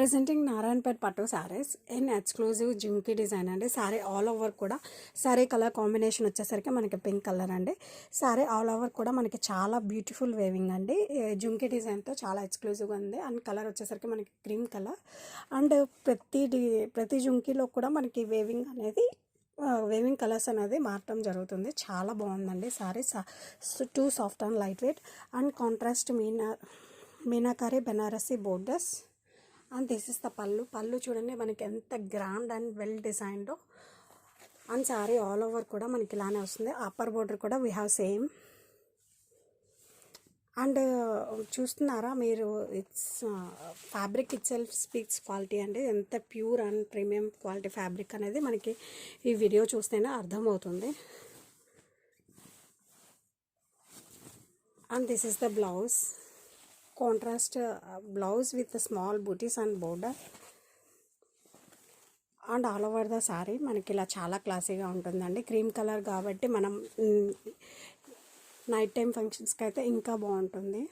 Presenting Narayanpet పట్టు saris. In exclusive jhumki design అండి. Sorry all over కూడా సారీ కలర్ కాంబినేషన్ వచ్చేసరికి మనకి పింక్ కలర్ అండి. సారీ ఆల్ ఓవర్ కూడా మనకి చాలా బ్యూటిఫుల్ వేవింగ్ అండి. జుంకీ డిజైన్తో చాలా ఎక్స్క్లూజివ్గా ఉంది. అండ్ కలర్ వచ్చేసరికి మనకి క్రీమ్ కలర్. అండ్ ప్రతి డి ప్రతి జుంకీలో కూడా మనకి వేవింగ్ అనేది వేవింగ్ కలర్స్ అనేది మారటం జరుగుతుంది. చాలా బాగుందండి sari. Too soft and light weight. And contrast meena meenakari Banarasi borders. And this is the పళ్ళు పళ్ళు చూడండి మనకి ఎంత గ్రాండ్ అండ్ వెల్ డిజైన్డో అండ్ సారీ ఆల్ ఓవర్ కూడా మనకి ఇలానే వస్తుంది. అప్పర్ బోర్డర్ కూడా వీ హ్యావ్ సేమ్ అండ్ చూస్తున్నారా మీరు it's fabric itself speaks quality అండి. ఎంత pure and premium quality fabric అనేది మనకి ఈ వీడియో చూస్తేనే అర్థమవుతుంది. And this is the blouse contrast blouse with small butis and border and all over the sari మనకి ఇలా చాలా క్లాసీగా ఉంటుందండి క్రీమ్ కలర్ కాబట్టి మనం నైట్ టైం ఫంక్షన్స్కి అయితే ఇంకా బాగుంటుంది